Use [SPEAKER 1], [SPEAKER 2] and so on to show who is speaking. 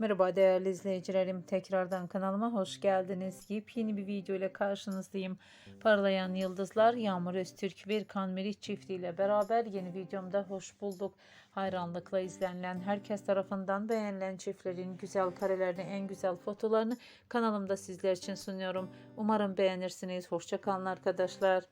[SPEAKER 1] Merhaba değerli izleyicilerim. Tekrardan kanalıma hoş geldiniz. Yepyeni bir video ile karşınızdayım. Parlayan Yıldızlar Yağmur Öztürk ve Erkan çiftiyle beraber yeni videomda hoş bulduk. Hayranlıkla izlenilen, herkes tarafından beğenilen çiftlerin güzel karelerini, en güzel fotolarını kanalımda sizler için sunuyorum. Umarım beğenirsiniz. Hoşçakalın arkadaşlar.